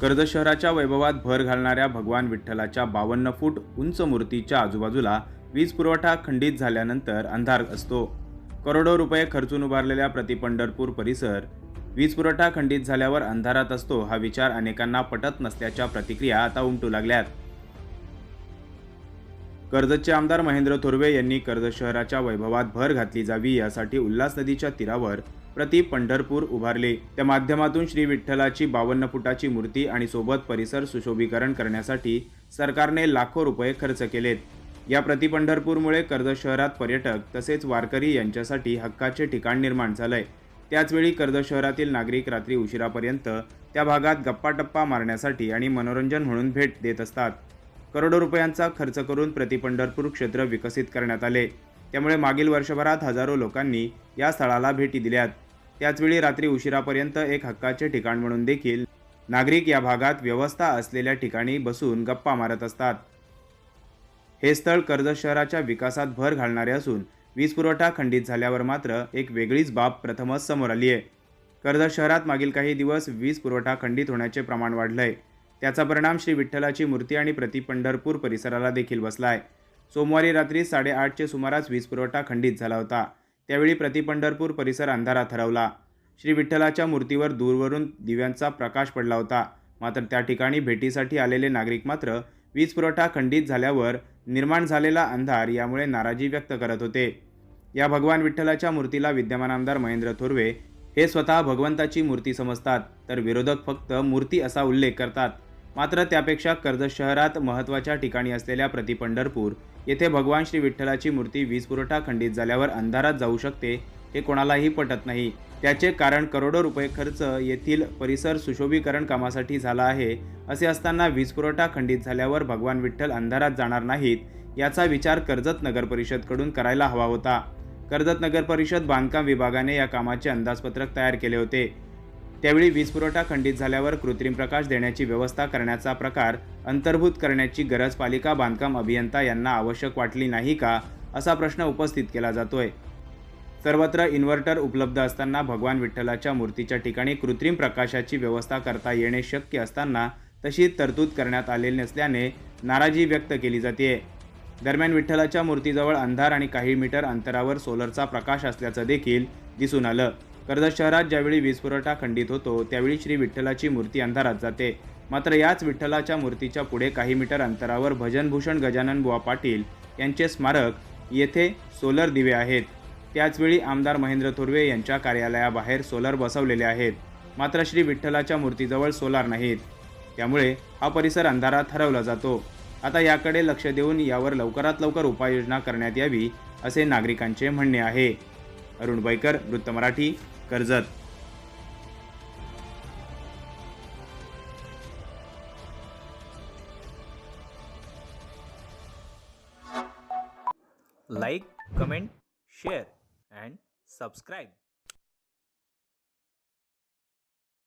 कर्जत शहराच्या वैभवात भर घालणाऱ्या भगवान विठ्ठलाच्या बावन्न फूट उंच मूर्तीच्या आजूबाजूला वीज पुरवठा खंडित झाल्यानंतर अंधार असतो. करोडो रुपये खर्चून उभारलेल्या प्रतिपंढरपूर परिसर वीज पुरवठा खंडित झाल्यावर अंधारात असतो हा विचार अनेकांना पटत नसल्याच्या प्रतिक्रिया आता उमटू लागल्यात. कर्जतचे आमदार महेंद्र थोरवे यांनी कर्जत शहराच्या वैभवात भर घातली जावी यासाठी उल्हास नदीच्या तीरावर प्रति पंढरपूर उभारले. त्या माध्यमातून श्री विठ्ठलाची बावन्न फुटाची मूर्ती आणि सोबत परिसर सुशोभीकरण करण्यासाठी सरकारने लाखो रुपये खर्च केलेत. या प्रति पंढरपूरमुळे कर्जत शहरात पर्यटक तसेच वारकरी यांच्यासाठी हक्काचे ठिकाण निर्माण झालंय. त्याचवेळी कर्जत शहरातील नागरिक रात्री उशिरापर्यंत त्या भागात गप्पाटप्पा मारण्यासाठी आणि मनोरंजन म्हणून भेट देत असतात. करोडो रुपयांचा खर्च करून प्रतिपंढरपूर क्षेत्र विकसित करण्यात आले. त्यामुळे मागील वर्षभरात हजारो लोकांनी या स्थळाला भेटी दिल्यात. त्याचवेळी रात्री उशिरापर्यंत एक हक्काचे ठिकाण म्हणून देखील नागरिक या भागात व्यवस्था असलेल्या ठिकाणी बसून गप्पा मारत असतात. हे स्थळ कर्जत शहराच्या विकासात भर घालणारे असून वीज पुरवठा खंडित झाल्यावर मात्र एक वेगळीच बाब प्रथमच समोर आली आहे कर्जत शहरात मागील काही दिवस वीज पुरवठा खंडित होण्याचे प्रमाण वाढलंय. त्याचा परिणाम श्री विठ्ठलाची मूर्ती आणि प्रति पंढरपूर परिसराला देखील बसला आहे सोमवारी रात्री साडेआठचे सुमारास वीज पुरवठा खंडित झाला होता. त्यावेळी प्रति पंढरपूर परिसर अंधारात हरवला. श्री विठ्ठलाच्या मूर्तीवर दूरवरून दिव्यांचा प्रकाश पडला होता. मात्र त्या ठिकाणी भेटीसाठी आलेले नागरिक मात्र वीज पुरवठा खंडित झाल्यावर निर्माण झालेला अंधार यामुळे नाराजी व्यक्त करत होते. या भगवान विठ्ठलाच्या मूर्तीला विद्यमान आमदार महेंद्र थोरवे हे स्वतः भगवंताची मूर्ती समजतात तर विरोधक फक्त मूर्ती असा उल्लेख करतात. मात्र त्यापेक्षा कर्जत शहरात महत्त्वाच्या ठिकाणी असलेल्या प्रति पंढरपूर येथे भगवान श्री विठ्ठलाची मूर्ती वीज पुरवठा खंडित झाल्यावर अंधारात जाऊ शकते हे कोणालाही पटत नाही. त्याचे कारण करोडो रुपये खर्च येथील परिसर सुशोभीकरण कामासाठी झाला आहे असे असताना वीज पुरवठा खंडित झाल्यावर भगवान विठ्ठल अंधारात जाणार नाहीत याचा विचार कर्जत नगर परिषदकडून करायला हवा होता. कर्जत नगर परिषद बांधकाम विभागाने या कामाचे अंदाजपत्रक तयार केले होते. त्यावेळी वीज पुरवठा खंडित झाल्यावर कृत्रिम प्रकाश देण्याची व्यवस्था करण्याचा प्रकार अंतर्भूत करण्याची गरज पालिका बांधकाम अभियंता यांना आवश्यक वाटली नाही का असा प्रश्न उपस्थित केला जातोय. सर्वत्र इन्व्हर्टर उपलब्ध असताना भगवान विठ्ठलाच्या मूर्तीच्या ठिकाणी कृत्रिम प्रकाशाची व्यवस्था करता येणे शक्य असताना तशी तरतूद करण्यात आलेली नसल्याने नाराजी व्यक्त केली जाते दरम्यान विठ्ठलाच्या मूर्तीजवळ अंधार आणि काही मीटर अंतरावर सोलरचा प्रकाश असल्याचं देखील दिसून आलं. कर्जत शहरात ज्यावेळी वीज पुरवठा खंडित होतो त्यावेळी श्री विठ्ठलाची मूर्ती अंधारात जाते. मात्र याच विठ्ठलाच्या मूर्तीच्या पुढे काही मीटर अंतरावर भजनभूषण गजानन बुवा पाटील यांचे स्मारक येथे सोलर दिवे आहेत. त्याचवेळी आमदार महेंद्र थोरवे यांच्या कार्यालयाबाहेर सोलर बसवलेले आहेत. मात्र श्री विठ्ठलाच्या मूर्तीजवळ सोलार नाहीत. त्यामुळे हा परिसर अंधारात हरवला जातो. आता याकडे लक्ष देऊन यावर लवकरात लवकर उपाययोजना करण्यात यावी असे नागरिकांचे म्हणणे आहे. अरुण बैकर वृत्त Marathi Karjat. Like comment share and subscribe